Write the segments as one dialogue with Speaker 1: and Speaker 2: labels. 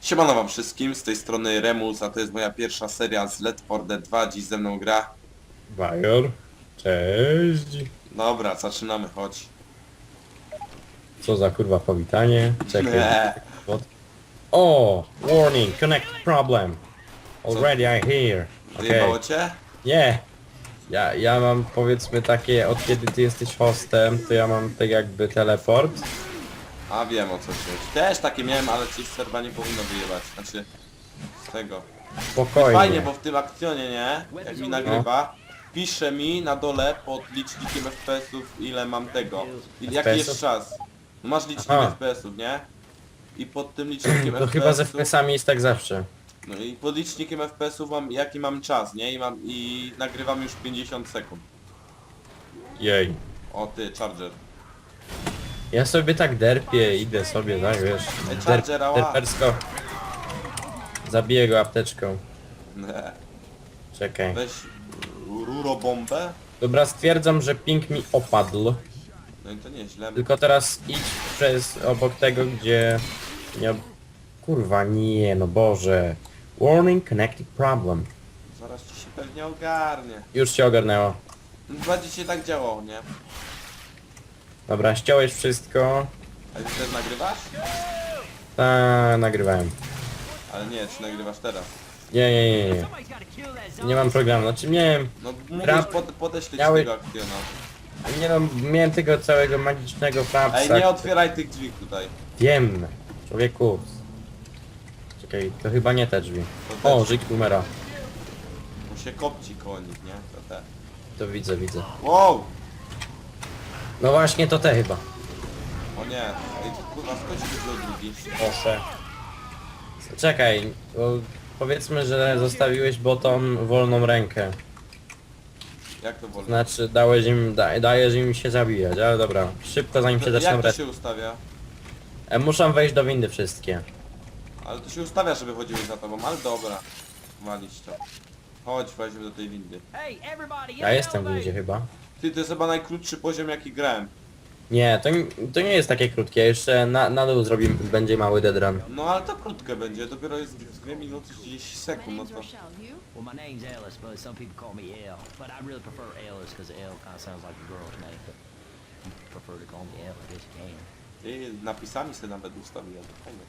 Speaker 1: Siemano wam wszystkim, z tej strony Remus, a to jest moja pierwsza seria z Let for Dead 2, dziś ze mną gra.
Speaker 2: Bajor. Cześć.
Speaker 1: Dobra, zaczynamy, chodź.
Speaker 2: Co za kurwa powitanie. Czekaj.
Speaker 1: Nie.
Speaker 2: What? O! Warning! Connect problem. Already I hear.
Speaker 1: Wyjebało
Speaker 2: Okay.
Speaker 1: cię?
Speaker 2: Nie. Ja, ja mam powiedzmy takie, od kiedy ty jesteś hostem, to ja mam tak jakby teleport.
Speaker 1: A wiem o co chodzi. Też takie miałem, ale ci z serwa nie powinno wyjebać. Znaczy, z tego.
Speaker 2: Spokojnie.
Speaker 1: Fajnie, bo w tym akcjonie, nie? Jak mi nagrywa, pisze mi na dole pod licznikiem FPS-ów ile mam tego. I jaki jest czas. No masz licznik
Speaker 2: Aha.
Speaker 1: FPS-ów, nie? I pod tym licznikiem
Speaker 2: To chyba z
Speaker 1: FPS-ów
Speaker 2: FPS-ami jest tak zawsze.
Speaker 1: No i pod licznikiem FPS-ów mam jaki mam czas, nie? I mam i nagrywam już 50 sekund.
Speaker 2: Jej.
Speaker 1: O ty, Charger.
Speaker 2: Ja sobie tak derpię, idę sobie, tak wiesz. Der, derpersko. Zabiję go apteczką.
Speaker 1: Nie.
Speaker 2: Czekaj.
Speaker 1: Weź rurobombę.
Speaker 2: Dobra, stwierdzam, że ping mi opadł.
Speaker 1: No i to nieźle.
Speaker 2: Tylko teraz idź przez obok tego, gdzie... Nie... Kurwa, nie, no Boże. Warning connected problem.
Speaker 1: Zaraz ci się pewnie ogarnie.
Speaker 2: Już się ogarnęło.
Speaker 1: Chyba dzisiaj tak działało, nie?
Speaker 2: Dobra, ściąłeś wszystko.
Speaker 1: A ty też nagrywasz?
Speaker 2: Ta, nagrywałem.
Speaker 1: Ale nie, czy nagrywasz teraz?
Speaker 2: Nie, nie, nie, nie. Nie mam programu, znaczy miałem...
Speaker 1: No mówisz,
Speaker 2: Rap-
Speaker 1: pod, podeślę ci
Speaker 2: Miały-
Speaker 1: tego akcjona.
Speaker 2: Nie no, miałem tego całego magicznego frapsa.
Speaker 1: Ej, nie otwieraj tych drzwi tutaj.
Speaker 2: Wiem, człowieku. Czekaj, to chyba nie te drzwi.
Speaker 1: To
Speaker 2: O,
Speaker 1: też.
Speaker 2: żyk boomera.
Speaker 1: Bo się kopci koło nich, nie? To te.
Speaker 2: To widzę, widzę.
Speaker 1: Wow!
Speaker 2: No właśnie, to te chyba.
Speaker 1: O nie. Ej, kurwa, się wziął drugi?
Speaker 2: Proszę. Czekaj, bo powiedzmy, że zostawiłeś botom wolną rękę.
Speaker 1: Jak to wolno?
Speaker 2: Znaczy dałeś im, da, dajesz im się zabijać, ale dobra. Szybko zanim się zaczną
Speaker 1: Jak to
Speaker 2: res...
Speaker 1: się ustawia?
Speaker 2: E, Muszą wejść do windy wszystkie.
Speaker 1: Ale to się ustawia, żeby chodziły za tobą, ale dobra. Walić to. Chodź, weźmy do tej windy.
Speaker 2: Ja jestem w windzie chyba.
Speaker 1: Ty, to jest chyba najkrótszy poziom jaki grałem.
Speaker 2: Nie, to, nie- to nie jest takie krótkie, jeszcze na, na dół zrobim, będzie mały deadrun.
Speaker 1: No ale to krótkie będzie, dopiero jest 2 minuty 30 sekund, no to...
Speaker 3: Well, my name's Ellis, but some people call me El. But I really prefer Ellis because El kind of sounds like a girl's name. But you prefer to call me El, I guess you can.
Speaker 1: Ty napisami sobie nawet ustawiłem, to fajnie.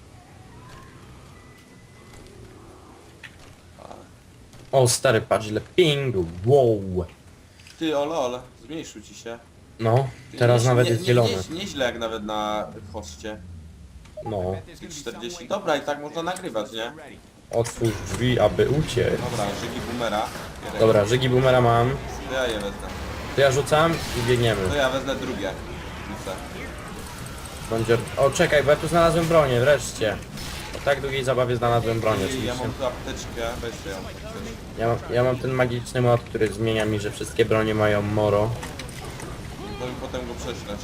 Speaker 1: A,
Speaker 2: O stary, patrz ile pingu, wow.
Speaker 1: Ty, olol, zmniejszył ci się.
Speaker 2: No,
Speaker 1: Ty,
Speaker 2: teraz
Speaker 1: nie,
Speaker 2: nawet
Speaker 1: nie,
Speaker 2: jest
Speaker 1: nie,
Speaker 2: zielony.
Speaker 1: Nie, nieźle jak nawet na hoście.
Speaker 2: No,
Speaker 1: Ty 40. Dobra, i tak można nagrywać, nie?
Speaker 2: otwórz drzwi, aby uciec.
Speaker 1: Dobra, żygi boomera.
Speaker 2: Dobra, żygi boomera mam.
Speaker 1: To ja je wezmę.
Speaker 2: To ja rzucam i biegniemy.
Speaker 1: To ja wezmę drugie. Rzucę.
Speaker 2: Będzie... O czekaj, bo ja tu znalazłem bronię, wreszcie. Tak długiej zabawie znalazłem bronię
Speaker 1: I ja
Speaker 2: oczywiście.
Speaker 1: mam tu apteczkę, weź ją.
Speaker 2: Ja mam, ja mam ten magiczny mod, który zmienia mi, że wszystkie bronie mają moro.
Speaker 1: To mi potem go prześlesz.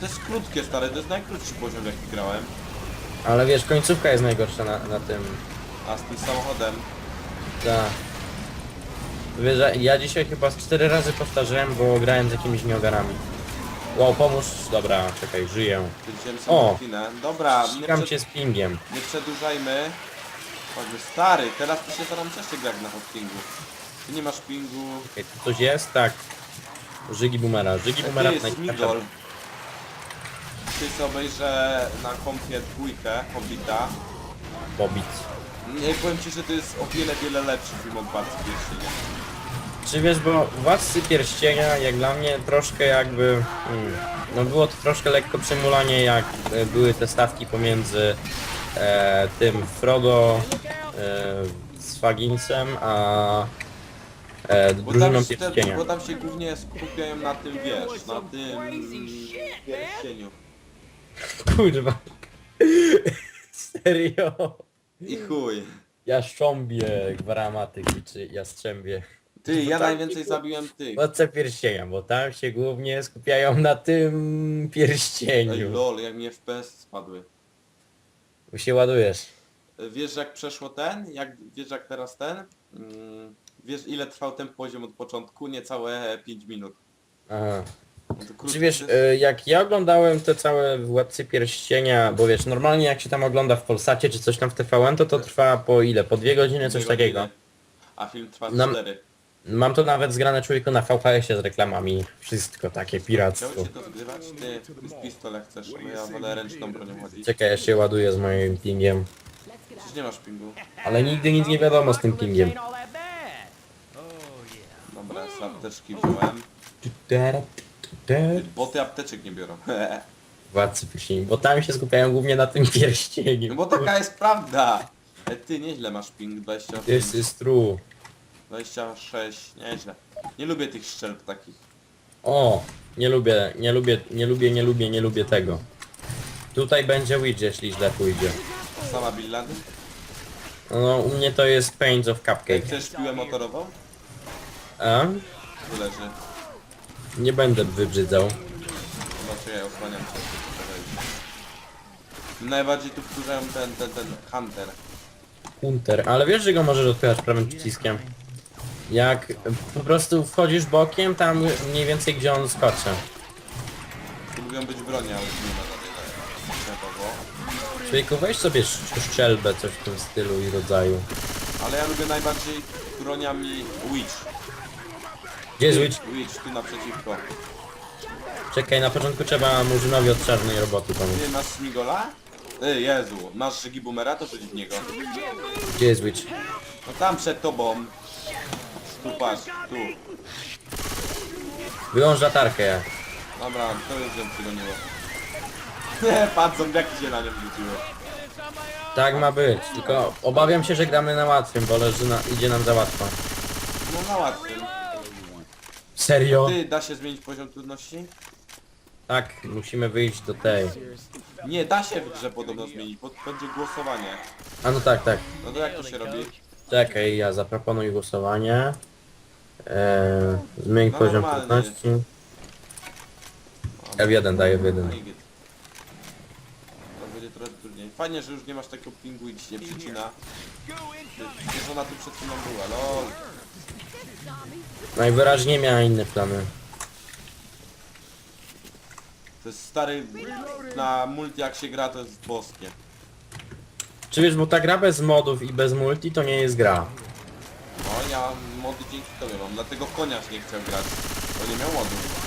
Speaker 1: To jest krótkie stare, to jest najkrótszy poziom jaki grałem.
Speaker 2: Ale wiesz, końcówka jest najgorsza na, na tym.
Speaker 1: A z tym samochodem,
Speaker 2: Ta. Wiesz, ja dzisiaj chyba z cztery razy powtarzałem, bo grałem z jakimiś nieogarami. Wow, pomóż. Dobra, czekaj, żyję.
Speaker 1: wziąłem
Speaker 2: O!
Speaker 1: rutinę. Dobra, nie,
Speaker 2: Ścigam
Speaker 1: przed,
Speaker 2: cię z pingiem.
Speaker 1: nie przedłużajmy. Chodźmy, stary, teraz ty się staram też grać na hostingu. Ty nie masz pingu.
Speaker 2: Okej, tu coś jest? Tak. Żygi boomera. Żygi boomera
Speaker 1: Ty
Speaker 2: to
Speaker 1: jest. Ty sobie, że na kompie dwójkę, Hobbita.
Speaker 2: Bobit.
Speaker 1: Nie powiem ci, że to jest o wiele, wiele lepszy film od Bardzo Pierścienia.
Speaker 2: Czy wiesz, bo Władcy Pierścienia jak dla mnie troszkę jakby... Hmm, no było to troszkę lekko przemulanie jak e, były te stawki pomiędzy e, tym Frodo e, z Fagincem, a e,
Speaker 1: Bo
Speaker 2: drużyną
Speaker 1: tam, się,
Speaker 2: Pierścienia.
Speaker 1: bo tam się głównie skupiają na tym, wiesz, na tym pierścieniu.
Speaker 2: Kurwa. Serio?
Speaker 1: I chuj.
Speaker 2: Jaszcząbie, gwaramatyk czy jastrzębie.
Speaker 1: Ty, ja
Speaker 2: tak
Speaker 1: najwięcej zabiłem tych.
Speaker 2: Władca Pierścienia, bo tam się głównie skupiają na tym
Speaker 1: Ej,
Speaker 2: pierścieniu.
Speaker 1: lol, jak mi FPS spadły.
Speaker 2: Bo się ładujesz.
Speaker 1: Wiesz jak przeszło ten? Jak, wiesz jak teraz ten? Mm, wiesz ile trwał ten poziom od początku? Niecałe 5 minut.
Speaker 2: Aha.
Speaker 1: No to krótki
Speaker 2: Czy wiesz, y, jak ja oglądałem te całe Władcy Pierścienia, bo wiesz, normalnie jak się tam ogląda w Polsacie czy coś tam w TVN, to to trwa po ile? Po dwie godziny, coś
Speaker 1: dwie
Speaker 2: takiego.
Speaker 1: godziny, A film trwa
Speaker 2: Nam-
Speaker 1: cztery.
Speaker 2: Mam to nawet zgrane człowieku na VHS-ie z reklamami. Wszystko takie piractwo.
Speaker 1: Chciałeś zgrywać? Ty z chcesz, no ja wolę ręczną bronią chodzić.
Speaker 2: Czekaj, ja się ładuję z moim pingiem.
Speaker 1: Przecież nie masz pingu.
Speaker 2: Ale nigdy nic nie wiadomo z tym pingiem.
Speaker 1: Dobra, z apteczki wziąłem. Boty apteczek nie biorą.
Speaker 2: Władcy Pierścieni, bo tam się skupiają głównie na tym pierścieniu.
Speaker 1: No bo taka jest prawda. E, ty nieźle masz ping, 25,
Speaker 2: This is true.
Speaker 1: 26, nieźle. Nie lubię tych szczelb takich.
Speaker 2: O, nie lubię, nie lubię, nie lubię, nie lubię, nie lubię tego. Tutaj będzie Witch, jeśli źle pójdzie.
Speaker 1: Sama Billand.
Speaker 2: No, u mnie to jest Pains of Cupcake.
Speaker 1: Chcesz piłę motorową?
Speaker 2: A?
Speaker 1: Tu leży.
Speaker 2: Nie będę wybrzydzał.
Speaker 1: Zobaczę, ja osłaniam. Najbardziej tu wkurzają ten, ten, ten Hunter.
Speaker 2: Hunter, ale wiesz, że go możesz odpychać prawym przyciskiem? Jak po prostu wchodzisz bokiem, tam mniej więcej gdzie on skoczy.
Speaker 1: Lubią być bronie, ale tu nie ma żadnej sklepowo.
Speaker 2: Człowieku, weź sobie sz- szczelbę, coś w tym stylu i rodzaju.
Speaker 1: Ale ja lubię najbardziej broniami Witch.
Speaker 2: Gdzie jest Witch?
Speaker 1: Witch, tu naprzeciwko.
Speaker 2: Czekaj, na początku trzeba Murzynowi od czarnej roboty pomóc.
Speaker 1: Ty masz Smigola? Ej, Jezu, masz Gibumera, to przeciw niego.
Speaker 2: Gdzie jest Witch?
Speaker 1: No tam przed tobą. Tu patrz, tu.
Speaker 2: Wyłącz latarkę.
Speaker 1: Dobra, to już ją przygoniło. Patrz, zombiaki się na nią rzuciły.
Speaker 2: Tak ma być, tylko obawiam się, że gramy na łatwym, bo leży na, idzie nam za łatwo.
Speaker 1: No na łatwym.
Speaker 2: Serio?
Speaker 1: Ty, da się zmienić poziom trudności?
Speaker 2: Tak, musimy wyjść do tej.
Speaker 1: Nie, da się w grze podobno zmienić, bo będzie głosowanie.
Speaker 2: A no tak, tak.
Speaker 1: No to jak to się robi?
Speaker 2: Czekaj, ja zaproponuję głosowanie. Eee, zmień
Speaker 1: No
Speaker 2: poziom
Speaker 1: normalnie.
Speaker 2: trudności. F1 daję w 1.
Speaker 1: No i git. To będzie trochę trudniej. Fajnie, że już nie masz takiego pingu i ci nie przycina. Przecież ona tu przed chwilą była, lol.
Speaker 2: Najwyraźniej miała inne plany.
Speaker 1: To jest stary... Na multi jak się gra, to jest boskie.
Speaker 2: Czy wiesz, bo ta gra bez modów i bez multi to nie jest gra.
Speaker 1: No, ja mody dzięki tobie mam, dlatego koniarz nie chciał grać. Bo nie miał modów.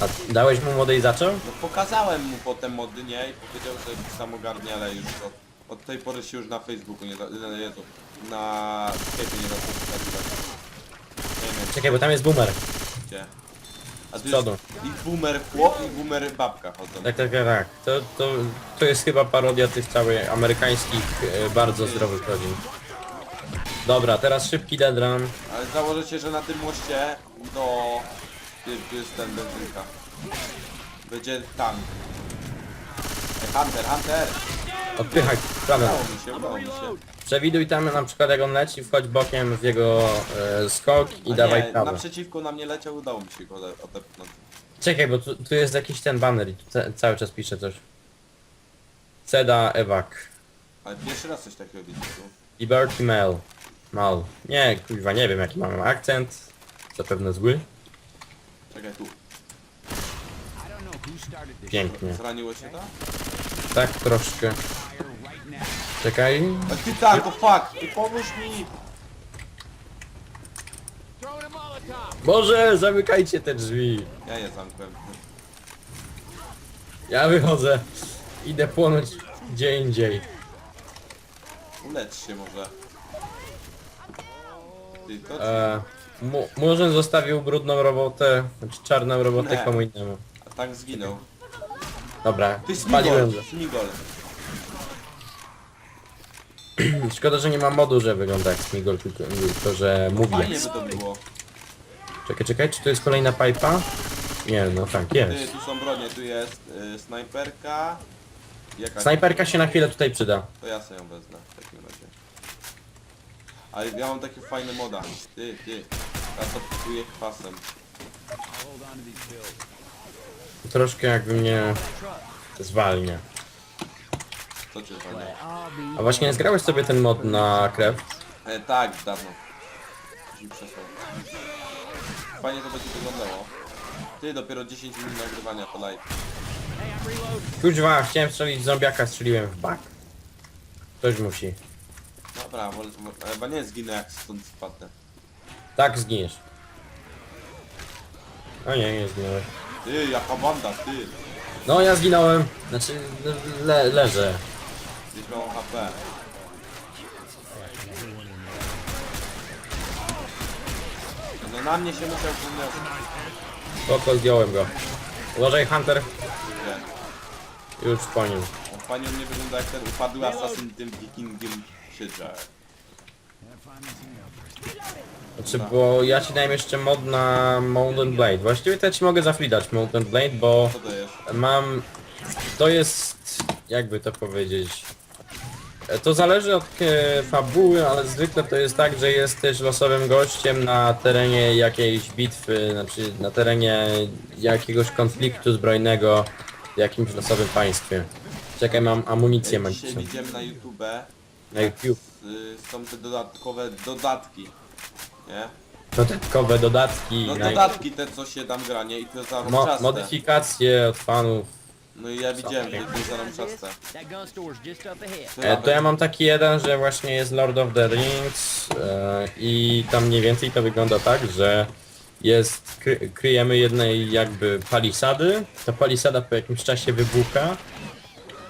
Speaker 2: A dałeś mu mody i zaczął?
Speaker 1: No pokazałem mu potem mody, nie? I powiedział, że sam ogarnie, ale już od, od tej pory się już na Facebooku nie da... nie, Jezu, na Skype nie da się. Nie wiem
Speaker 2: Czekaj, bo tam jest boomer.
Speaker 1: gdzie. A tu
Speaker 2: przodu.
Speaker 1: jest i boomer chłop i boomer babka chodzą.
Speaker 2: Tak, tak, tak, tak. To, to, to jest chyba parodia tych całych amerykańskich, e, bardzo zdrowych rodzin. Dobra, teraz szybki deadrun.
Speaker 1: Ale założę się, że na tym moście do... Ty, tu jest ten benzynka. Będzie tank. Ej, Hunter, Hunter!
Speaker 2: Odpychaj, prawda.
Speaker 1: Udało mi się, udało mi się.
Speaker 2: Przewiduj tam na przykład jak on leci, wchodź bokiem w jego e, skok i
Speaker 1: A
Speaker 2: dawaj
Speaker 1: nie,
Speaker 2: prawo.
Speaker 1: naprzeciwko na mnie leciał, udało mi się go ode- odepchnąć.
Speaker 2: Czekaj, bo tu, tu jest jakiś ten banner i tu ca cały czas pisze coś. Ceda Evac.
Speaker 1: Ale pierwszy raz coś takiego widzę tu.
Speaker 2: Liberty Mail. Mal. Nie, kurwa, nie wiem jaki mamy akcent. Zapewne zły.
Speaker 1: Czekaj, tu.
Speaker 2: Pięknie.
Speaker 1: Zraniło się to?
Speaker 2: Tak troszkę. Czekaj.
Speaker 1: A ty tak, o fuck! Ty pomóż mi!
Speaker 2: Boże, zamykajcie te drzwi.
Speaker 1: Ja je zamkłem.
Speaker 2: Ja wychodzę. Idę płonąć gdzie indziej.
Speaker 1: Ulecz się może. To
Speaker 2: E, mu Murzyn zostawił brudną robotę, znaczy czarną robotę
Speaker 1: Nie.
Speaker 2: komu innemu.
Speaker 1: A tak zginął.
Speaker 2: Dobra,
Speaker 1: Ty
Speaker 2: spaliłem
Speaker 1: Smigol!
Speaker 2: go.
Speaker 1: Smigol!
Speaker 2: Szkoda, że nie ma modu, że wygląda jak Smigol, tylko, tylko że mówi
Speaker 1: Fajnie
Speaker 2: jak...
Speaker 1: by to było.
Speaker 2: Czekaj, czekaj, czy to jest kolejna pipa? Nie, no tak,
Speaker 1: Ty,
Speaker 2: jest.
Speaker 1: tu są bronie, tu jest y, snajperka. Jaka
Speaker 2: Snajperka się na chwilę tutaj przyda.
Speaker 1: To ja sobie ją wezmę w takim razie. Ale ja mam takie fajne moda. Ty, ty. Ja to kupuję kwasem.
Speaker 2: Troszkę jakby mnie zwalnia.
Speaker 1: Co cię fajne?
Speaker 2: A właśnie nie zgrałeś sobie ten mod na krew?
Speaker 1: E, tak, dawno. Przesłał. Fajnie to będzie wyglądało. Ty, dopiero 10 minut nagrywania, to live.
Speaker 2: Kuźwa, chciałem strzelić zombiaka, strzeliłem w bak. Ktoś musi.
Speaker 1: Dobra, bo, bo, chyba nie zginę jak stąd spadnę.
Speaker 2: Tak zginiesz. O nie, nie zginąłeś.
Speaker 1: Ty, jaka banda, ty.
Speaker 2: No ja zginąłem. Znaczy, le leżę.
Speaker 1: Gdzieś miał HP. No na mnie się musiał podnieść.
Speaker 2: Spoko, zdjąłem go. Uważaj, Hunter.
Speaker 1: Nie.
Speaker 2: Już po nim.
Speaker 1: On Panią nie wygląda jak ten upadły asasyn tym wikingiem
Speaker 2: Znaczy, bo ja ci dałem jeszcze mod na Mountain Blade. Właściwie to ja ci mogę zaflidać Mountain Blade, bo
Speaker 1: Co
Speaker 2: mam... To jest... jakby to powiedzieć... E, To zależy od e, fabuły, ale zwykle to jest tak, że jesteś losowym gościem na terenie jakiejś bitwy, znaczy na terenie jakiegoś konfliktu zbrojnego w jakimś losowym państwie. Czekaj, mam amunicję
Speaker 1: dzisiaj
Speaker 2: magiczną.
Speaker 1: widziałem na YouTube,
Speaker 2: Na YouTube.
Speaker 1: y, są te dodatkowe dodatki. Nie?
Speaker 2: Dodatkowe dodatki,
Speaker 1: No
Speaker 2: na-
Speaker 1: dodatki te co się tam gra, nie? I to za
Speaker 2: mo modyfikacje od fanów.
Speaker 1: No i ja widziałem, że to jest za rączaste.
Speaker 3: That gun store's just up ahead.
Speaker 1: To
Speaker 2: E, to ja mam taki jeden, że właśnie jest Lord of the Rings e, i tam mniej więcej to wygląda tak, że jest, kry, kryjemy jednej jakby palisady, ta palisada po jakimś czasie wybucha,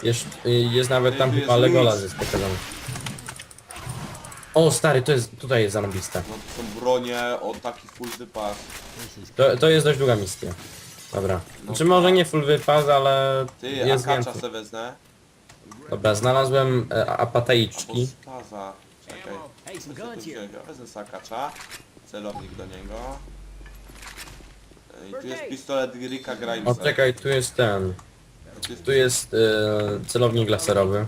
Speaker 2: jest, y, jest nawet tam
Speaker 1: Tu
Speaker 2: chyba
Speaker 1: jest
Speaker 2: Legolas
Speaker 1: nic.
Speaker 2: jest pokazany. O stary, to jest, tutaj jest zarąbiste.
Speaker 1: No to są bronie o taki full wypas.
Speaker 2: To, to jest dość długa misja. Dobra.
Speaker 1: No.
Speaker 2: Znaczy może nie full wypas, ale
Speaker 1: Ty,
Speaker 2: jest
Speaker 1: akacza
Speaker 2: więcej.
Speaker 1: se wezmę.
Speaker 2: Dobra, znalazłem e, apateiczki.
Speaker 1: spaza. Czekaj. Co tu Wezmę sakacza. Celownik do niego. I tu jest pistolet Ricka Grimesa.
Speaker 2: O czekaj, tu jest ten.
Speaker 1: Tu jest,
Speaker 2: Tu jest e, celownik laserowy.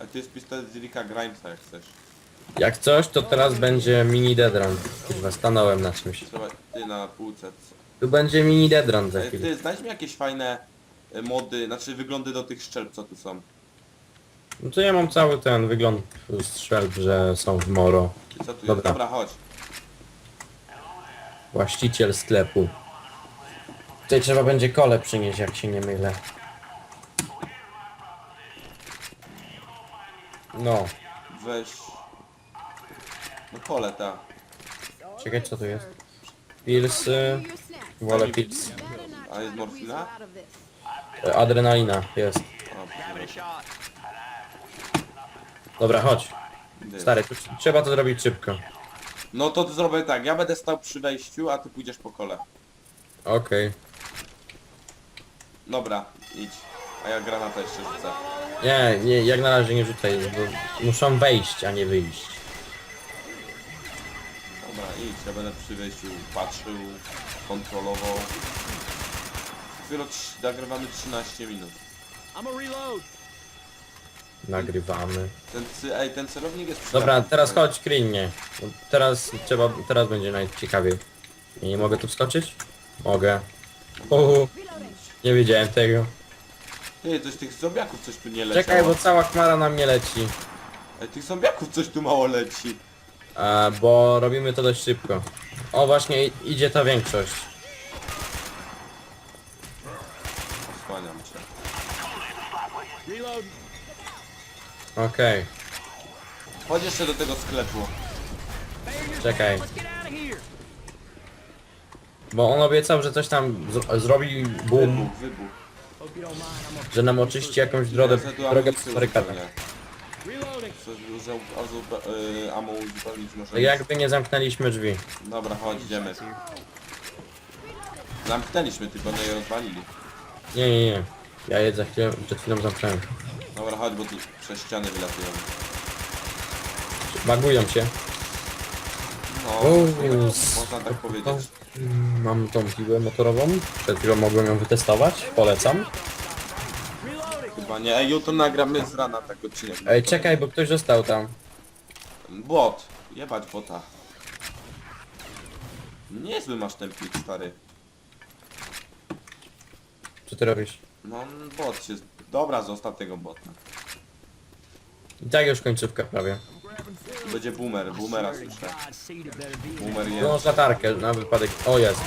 Speaker 3: A
Speaker 1: tu jest pistolet Ricka Grimesa jak chcesz.
Speaker 2: Jak coś, to teraz będzie mini Deadrun. Kurwa, stanąłem na czymś.
Speaker 1: Trzeba ty na półce.
Speaker 2: Tu będzie mini Deadrun za
Speaker 1: Ej,
Speaker 2: chwilę.
Speaker 1: Ty, znajdź mi jakieś fajne e, mody, znaczy wyglądy do tych szczelb co tu są.
Speaker 2: No to ja mam cały ten wygląd strzelb, że są w moro.
Speaker 1: Co tu
Speaker 2: Dobra.
Speaker 1: jest? Dobra, chodź.
Speaker 2: Właściciel sklepu. Tutaj trzeba będzie kole przynieść, jak się nie mylę. No,
Speaker 1: Weź... No kole ta.
Speaker 2: czekaj co tu jest. Pilsy, wolę pils.
Speaker 1: A jest morfina?
Speaker 2: E, Adrenalina jest.
Speaker 1: O.
Speaker 2: Dobra, chodź. Stary, tu trzeba to zrobić szybko.
Speaker 1: No to zrobię tak, ja będę stał przy wejściu, a ty pójdziesz po kole.
Speaker 2: Okej.
Speaker 1: Dobra, idź. A ja granatę jeszcze rzucę.
Speaker 2: Nie, nie, jak na razie nie rzucaj, bo muszą wejść, a nie wyjść.
Speaker 1: Dobra, idź, ja będę przy wejściu patrzył, kontrolował. Dopiero nagrywamy 13 minut.
Speaker 3: I'm a reload.
Speaker 2: Nagrywamy.
Speaker 1: Ten, cy- ej, ten celownik jest
Speaker 2: Dobra, teraz chodź, Krinie. Teraz trzeba, teraz będzie najciekawiej. Nie, nie mogę tu wskoczyć? Mogę. Uhu. Nie wiedziałem tego.
Speaker 1: Ty, coś tych zombiaków coś tu nie leci.
Speaker 2: Czekaj, bo cała chmara na mnie leci.
Speaker 1: Ej, tych zombiaków coś tu mało leci.
Speaker 2: E, bo robimy to dość szybko. O, właśnie i- idzie ta większość.
Speaker 1: Cię.
Speaker 2: Okej,
Speaker 1: Chodź jeszcze do tego sklepu.
Speaker 2: czekaj. Bo on obiecał, że coś tam zro zrobi boom,
Speaker 1: Wybuch, wybuch.
Speaker 2: Że nam oczyści jakąś drogę,
Speaker 1: Ja sobie tu
Speaker 2: drogę
Speaker 1: amunicję
Speaker 2: barykatę.
Speaker 1: uzupełnię. Y, ammo uzupełnić
Speaker 2: jakby nie zamknęliśmy drzwi.
Speaker 1: Dobra, chodź, idziemy. Zamknęliśmy, tylko no je rozwalili.
Speaker 2: Nie, nie, nie. Ja je za chwilę, przed chwilą zamknąłem.
Speaker 1: Dobra, chodź, bo tu przez ściany wylatują.
Speaker 2: Bagują się.
Speaker 1: No, można tak powiedzieć.
Speaker 2: Mam tą piłę motorową. Przed chwilą mogłem ją wytestować. Polecam.
Speaker 1: Nie. Ej, jutro nagramy z rana tak odcinek.
Speaker 2: Ej, czekaj, bo ktoś został tam.
Speaker 1: Bot. Jebać bota. Niezły masz ten plik, stary.
Speaker 2: Co ty robisz?
Speaker 1: No, bot się... Dobra, zostaw tego bota.
Speaker 2: I tak już końcówka prawie.
Speaker 1: Będzie boomer, boomera słyszę. Boomer
Speaker 2: Wyłącz
Speaker 1: jest.
Speaker 2: latarkę na wypadek. O jest.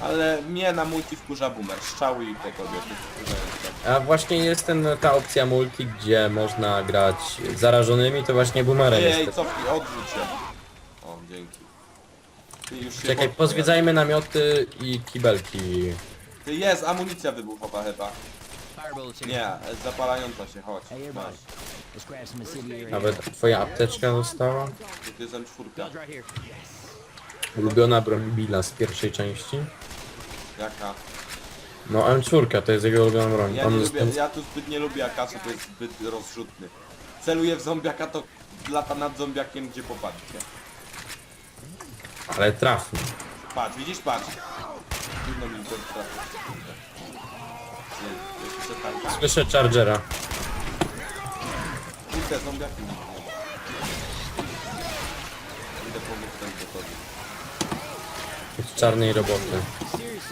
Speaker 1: Ale mnie na multi wkurza boomer, strzały i te kobiety. wkurzają.
Speaker 2: A właśnie jest ten, ta opcja multi, gdzie można grać zarażonymi, to właśnie boomerem
Speaker 1: Ej,
Speaker 2: jest.
Speaker 1: cofnij, odwróć się. O, dzięki. Ty już się
Speaker 2: Czekaj,
Speaker 1: pod-
Speaker 2: pozwiedzajmy namioty i kibelki.
Speaker 1: Ty jest, amunicja wybuchowa chyba.
Speaker 3: Firebullets here.
Speaker 1: Nie, zapalająca się, chodź. Masz.
Speaker 3: Let's grab some incendiary.
Speaker 2: Nawet twoja apteczka została.
Speaker 1: Tu tu jest M4.
Speaker 3: Guns right here.
Speaker 2: Ulubiona broń Billa z pierwszej części.
Speaker 1: Jaka?
Speaker 2: No M4 to jest jego ulubiona broń.
Speaker 1: Ja nie
Speaker 2: On
Speaker 1: lubię, ja tu zbyt nie lubię Akasu, to jest zbyt rozrzutny. Celuję w zombiaka, to lata nad zombiakiem, gdzie popadnie.
Speaker 2: ale trafny.
Speaker 1: Patrz, widzisz, patrz. Trudno mi to trafić. Nie, jeszcze tanka.
Speaker 2: Słyszę Chargera.
Speaker 1: Kurde, zombiaki nie ma. Idę pomóc ten.
Speaker 2: Z czarnej roboty.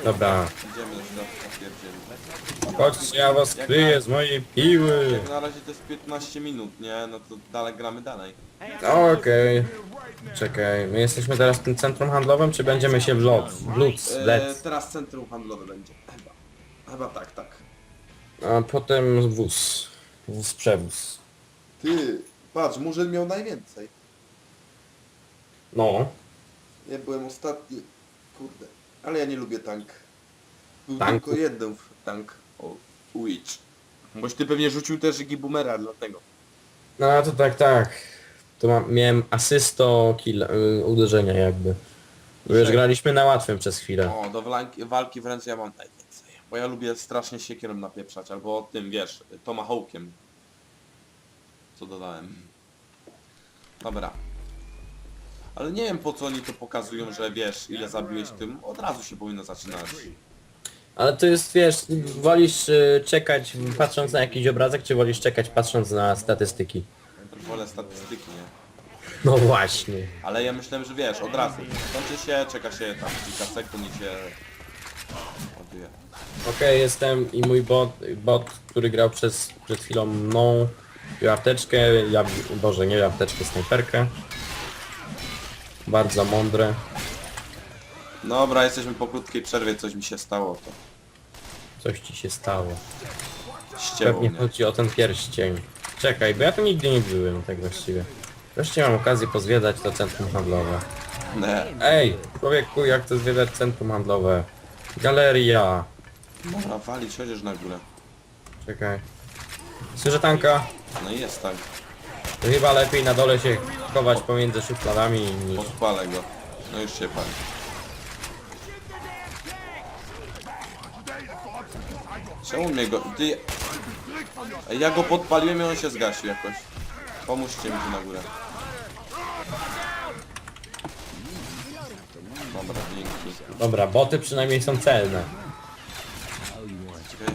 Speaker 2: Dobra.
Speaker 1: Idziemy do środka, pierdzieli.
Speaker 2: Chodźcie, ja was kryję z mojej piły.
Speaker 1: Jak na razie to jest 15 minut, nie? No to dalej gramy dalej.
Speaker 2: Okej. Czekaj, my jesteśmy teraz w tym centrum handlowym, czy będziemy się w lot, w Lutz,
Speaker 1: E, teraz centrum handlowe będzie. Chyba. Chyba tak, tak.
Speaker 2: A potem wóz. Wóz przewóz.
Speaker 1: Ty, patrz, Murzyn miał najwięcej.
Speaker 2: No.
Speaker 1: Ja byłem ostatni. Kurde. Ale ja nie lubię tank. Był
Speaker 2: Tanku?
Speaker 1: tylko jeden w- tank. O, Witch. Boś ty pewnie rzucił też Boomera, dlatego.
Speaker 2: No to tak, tak. To mam, miałem asysto kill, y, uderzenia jakby. Bo już
Speaker 1: Czekaj.
Speaker 2: graliśmy na łatwym przez chwilę.
Speaker 1: O, do walki, walki w ręce ja mam najwięcej. Bo ja lubię strasznie siekierą napieprzać, albo tym, wiesz, tomahawkiem. Co dodałem. Dobra. Ale nie wiem po co oni to pokazują, że wiesz, ile zabiłeś tym. Od razu się powinno zaczynać.
Speaker 2: Ale to jest, wiesz, wolisz y, czekać patrząc na jakiś obrazek, czy wolisz czekać patrząc na statystyki?
Speaker 1: Wolę statystyki, nie?
Speaker 2: No właśnie.
Speaker 1: Ale ja myślałem, że wiesz, od razu. Kończy się, czeka się tam kilka sekund i się... Ładuje.
Speaker 2: Okej, jestem i mój bot, bot, który grał przez, przed chwilą mną, wziął apteczkę, ja, boże, nie apteczkę, snajperkę. Bardzo mądre.
Speaker 1: Dobra, jesteśmy po krótkiej przerwie, coś mi się stało, to
Speaker 2: Coś ci się stało.
Speaker 1: ścięło
Speaker 2: Pewnie
Speaker 1: mnie.
Speaker 2: chodzi o ten pierścień. Czekaj, bo ja tu nigdy nie byłem tak właściwie. Wreszcie mam okazję pozwiedzać to centrum handlowe.
Speaker 1: Nie.
Speaker 2: Ej, człowieku, jak to zwiedzać centrum handlowe? Galeria.
Speaker 1: Dobra, walić, chociaż na górę.
Speaker 2: Czekaj. Słyszę tanka.
Speaker 1: No i jest tak.
Speaker 2: To chyba lepiej na dole się chować pomiędzy szufladami niż...
Speaker 1: Podpalę go. No już się pali. Czemu mnie go... Ty... Ja go podpaliłem i on się zgasił jakoś. Pomóżcie mi tu na górę. Dobra, dzięki.
Speaker 2: Dobra, boty przynajmniej są celne.
Speaker 1: Czekaj.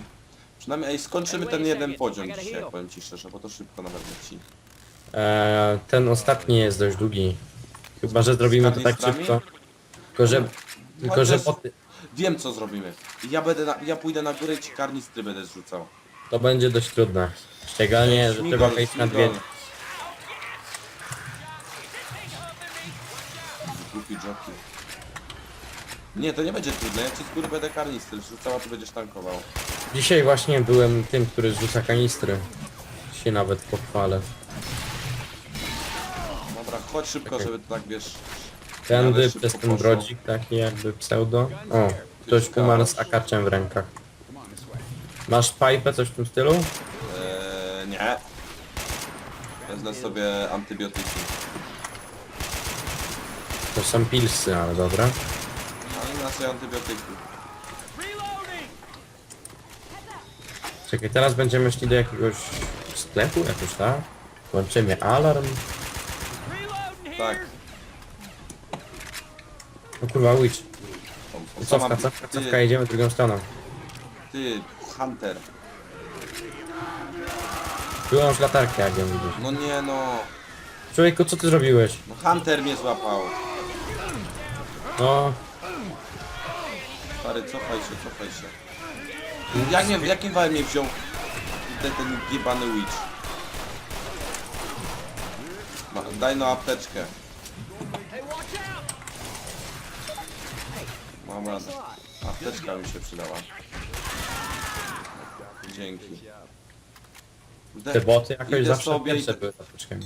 Speaker 1: Przynajmniej, ej, skończymy ten jeden poziom dzisiaj, powiem ci szczerze, bo to szybko nawet leci.
Speaker 2: Eee, ten ostatni jest dość długi. Chyba, że zrobimy to tak szybko. Tylko, że... Tylko, że
Speaker 1: Chociaż-
Speaker 2: boty...
Speaker 1: Wiem co zrobimy. Ja będę na, ja pójdę na górę i ci karnistry będę zrzucał.
Speaker 2: To będzie dość trudne. Szczególnie, że trzeba wejść na dwie...
Speaker 1: Głupi jockey. Nie, to nie będzie trudne. Ja ci z góry będę karnistry zrzucał, a ty będziesz tankował.
Speaker 2: Dzisiaj właśnie byłem tym, który zrzuca kanistry. Się nawet pochwalę.
Speaker 1: Dobra, chodź szybko,
Speaker 2: Okej.
Speaker 1: żeby tak wiesz...
Speaker 2: Tędy
Speaker 1: szybko
Speaker 2: przez ten
Speaker 1: poszło.
Speaker 2: brodzik taki jakby pseudo. O, ktoś umarł z akaczem w rękach. Masz pipę, coś w tym stylu?
Speaker 1: Eee, nie. Wezmę sobie antybiotyki.
Speaker 2: To są pilsy, ale dobra.
Speaker 1: Ale inaczej antybiotyki.
Speaker 2: Czekaj, teraz będziemy szli do jakiegoś sklepu, jakoś tak? Włączymy alarm.
Speaker 1: Tak.
Speaker 2: O kurwa, witch.
Speaker 1: O, o, co
Speaker 2: Cofka, cofka,
Speaker 1: ty,
Speaker 2: cofka, jedziemy drugą stroną.
Speaker 1: Ty, Hunter.
Speaker 2: Wyłącz latarkę, jak ją widzisz.
Speaker 1: No nie no.
Speaker 2: Człowieku, co ty zrobiłeś?
Speaker 1: No Hunter mnie złapał.
Speaker 2: No,
Speaker 1: Stary, cofaj się, cofaj się. Jak nie, jakim wałem mnie wziął ten, ten witch? Ma, daj no apteczkę. Mam radę. Apteczka mi się przydała. Dzięki.
Speaker 2: Te boty jakoś
Speaker 1: idę
Speaker 2: zawsze
Speaker 1: sobie,
Speaker 2: pierwsze
Speaker 1: idę,
Speaker 2: były zapoczkami.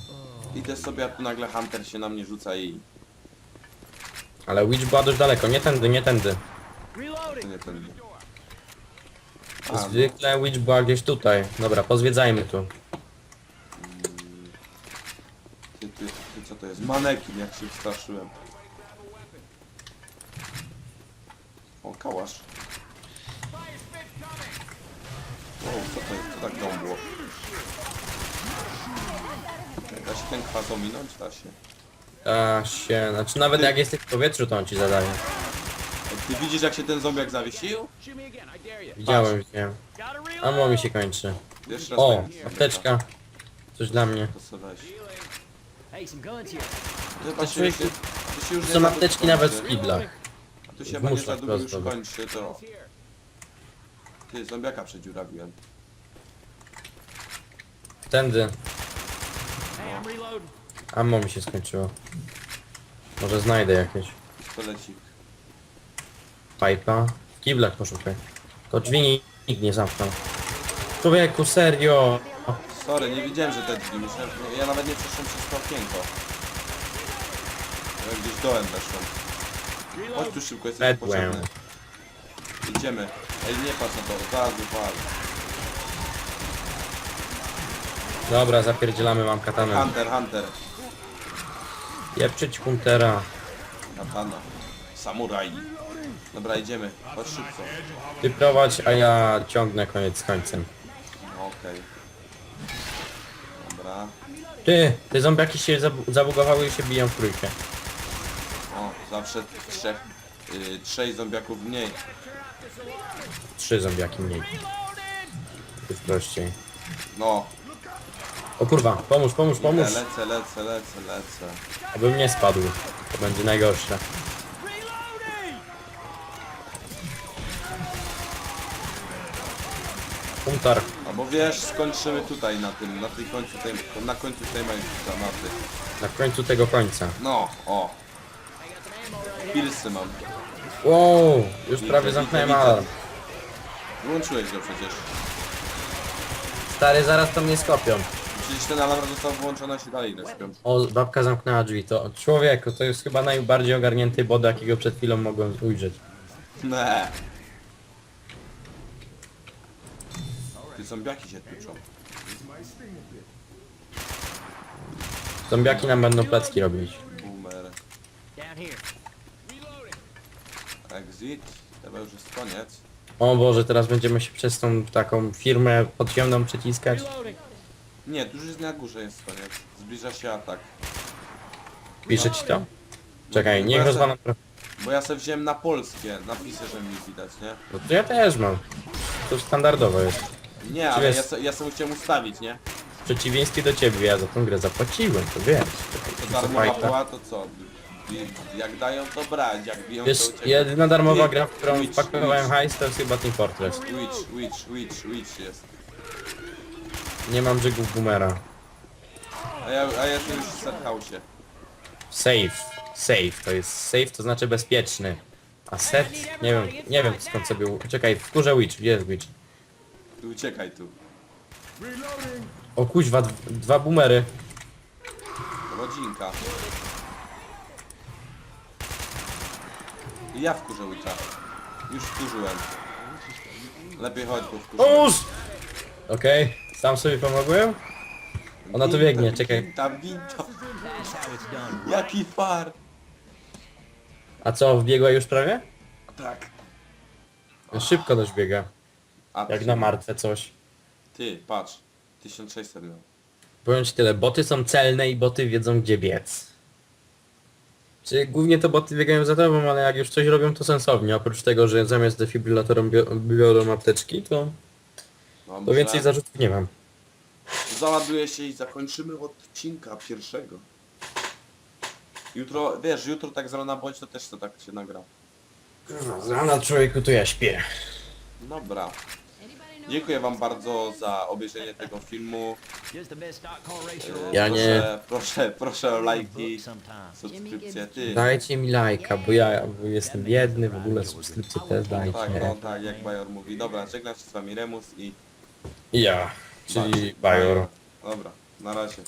Speaker 1: idę sobie, a tu nagle Hunter się na mnie rzuca i...
Speaker 2: Ale Witch była dość daleko, nie tędy, nie tędy.
Speaker 1: To nie ten... A.
Speaker 2: Zwykle Witch była gdzieś tutaj. Dobra, pozwiedzajmy tu.
Speaker 1: Ty, ty, ty, co to jest? Manekin, jak się wstraszyłem. O, kałasz. O, co to jest? Co tak gąbło? Da się ten kwas ominąć? Da się.
Speaker 2: A się, znaczy nawet jak jesteś w powietrzu, to on ci zadaje.
Speaker 1: Ty widzisz jak się ten zombiak zawiesił?
Speaker 2: Widziałem, widziałem. Ammo mi się kończy.
Speaker 1: Jeszcze raz
Speaker 2: O,
Speaker 1: tak-
Speaker 2: apteczka. Coś dla mnie.
Speaker 1: To sobie weź.
Speaker 3: Hey, some guns here.
Speaker 1: To chyba się,
Speaker 2: człowiek-
Speaker 1: się, to się już nie
Speaker 2: Są apteczki nawet w kiblach.
Speaker 1: A tu się
Speaker 2: w
Speaker 1: nie za
Speaker 2: muszlach
Speaker 1: długo już
Speaker 2: rozdoby.
Speaker 1: kończy, to... Ty, zombiaka przedziurawiłem.
Speaker 2: Tędy.
Speaker 3: Hey, I'm reloading.
Speaker 2: Ammo mi się skończyło. Może znajdę jakieś.
Speaker 1: Pistolecik.
Speaker 2: Pipa. W kiblach poszukaj. To drzwi ni- nikt nie zamknął. Człowieku, serio!
Speaker 1: Sorry, nie widziałem, że te drzwi. Myślałem, ja nawet nie przeszłem przez to okienko. Ja gdzieś dołem weszłem. Chodź tu szybko, jesteś potrzebny. Idziemy. Ej, nie patrz na to, zaraz wypal.
Speaker 2: Dobra, zapierdzielamy, mam katanę.
Speaker 1: Hunter, Hunter.
Speaker 2: Jepczyć huntera.
Speaker 1: Katana. Samuraj. Dobra, idziemy. Chodź szybko.
Speaker 2: Ty prowadź, a ja ciągnę koniec z końcem.
Speaker 1: No, Okej.
Speaker 2: Ty, te zombiaki się zabu- zabugowały i się biją w trójkę.
Speaker 1: O, zawsze trzech... Yy, trzej zombiaków mniej.
Speaker 2: Trzy zombiaki mniej. Jest prościej.
Speaker 1: No.
Speaker 2: O kurwa, pomóż, pomóż, pomóż.
Speaker 1: Lecę, lecę, lecę, lecę, lecę.
Speaker 2: Abym nie spadł. To będzie najgorsze. Hunter.
Speaker 1: Albo wiesz, skończymy tutaj na tym, na tej końcu tej, na końcu tej mapy. mapy.
Speaker 2: Na końcu tego końca.
Speaker 1: No, o. Pilsy mam.
Speaker 2: Wow, już
Speaker 1: Widzę,
Speaker 2: prawie
Speaker 1: widzę,
Speaker 2: zamknąłem
Speaker 1: widzę.
Speaker 2: alarm.
Speaker 1: Wyłączyłeś go przecież.
Speaker 2: Stary, zaraz to mnie skopią.
Speaker 1: Przecież ten alarm został włączony, a się dalej nie śpią.
Speaker 2: O, babka zamknęła drzwi. To człowieku, to jest chyba najbardziej ogarnięty bod, jakiego przed chwilą mogłem ujrzeć.
Speaker 1: Ne. Ty zombiaki się tłuczą.
Speaker 2: Zombiaki nam będą plecki robić.
Speaker 1: Boomer.
Speaker 3: Down here.
Speaker 1: Exit. Chyba już jest koniec.
Speaker 2: O Boże, teraz będziemy się przez tą taką firmę podziemną przeciskać.
Speaker 3: Reloading.
Speaker 1: Nie, tu już jest na górze jest koniec. Zbliża się atak.
Speaker 2: Pisze ci to? Czekaj,
Speaker 1: Bo
Speaker 2: niech rozwalam trochę.
Speaker 1: Bo ja sobie wziąłem na polskie napisy, że mi widać, nie?
Speaker 2: No to ja też mam. To standardowo jest.
Speaker 1: Nie, ale ja, se, ja sobie chciałem ustawić, nie?
Speaker 2: W przeciwieństwie do ciebie, ja za tą grę zapłaciłem, to wiesz.
Speaker 1: To darmowa
Speaker 2: fajta.
Speaker 1: była, to co? Jak dają, to brać, jak biją,
Speaker 2: Wiesz,
Speaker 1: to uciekać.
Speaker 2: jedyna darmowa gra, w którą
Speaker 1: Witch,
Speaker 2: wpakowałem hajs, to jest chyba Team Fortress.
Speaker 1: Witch, witch, witch, witch jest.
Speaker 2: Nie mam brzegów boomera.
Speaker 1: A ja, a ja jestem już w set house.
Speaker 2: Safe. Safe, to jest safe, to znaczy bezpieczny. A set? Nie wiem, nie wiem skąd sobie... u- Czekaj, w kurze Witch, gdzie jest Witch?
Speaker 1: Tu uciekaj tu.
Speaker 2: O kuźwa, d- dwa boomery.
Speaker 1: Rodzinka. I ja wkurzę Witcha. Już wkurzyłem. Lepiej chodź, bo wkurzę.
Speaker 2: Pomóż! Okej, sam sobie pomogłem? Ona tu biegnie, czekaj.
Speaker 1: Winta, winta. Jaki far.
Speaker 2: A co, wbiegła już prawie?
Speaker 1: Tak.
Speaker 2: Szybko dość biega.
Speaker 1: A
Speaker 2: Jak na martwe coś.
Speaker 1: Ty, patrz. 1600 miał.
Speaker 2: Powiem ci tyle, boty są celne i boty wiedzą gdzie biec. Czy głównie to boty biegają za tobą, ale jak już coś robią to sensownie. Oprócz tego, że zamiast defibrylatorem bio- biorą apteczki, to,
Speaker 1: Dobrze.
Speaker 2: to więcej zarzutów nie mam.
Speaker 1: Załaduję się i zakończymy odcinka pierwszego. Jutro, wiesz, jutro tak z rana bądź to też to tak się nagra.
Speaker 2: Z rana człowieku to ja śpię.
Speaker 1: Dobra. Dziękuję wam bardzo za obejrzenie tego filmu.
Speaker 2: Ja nie-
Speaker 1: proszę, proszę, proszę o lajki, subskrypcje. Ty.
Speaker 2: Dajcie mi lajka, bo ja bo jestem biedny, w ogóle subskrypcję też
Speaker 1: Tak, no
Speaker 2: dajcie.
Speaker 1: tak, jak Bajor mówi. Dobra, żegnam się z wami Remus i...
Speaker 2: Ja, czyli Bajor.
Speaker 1: Dobra, na razie.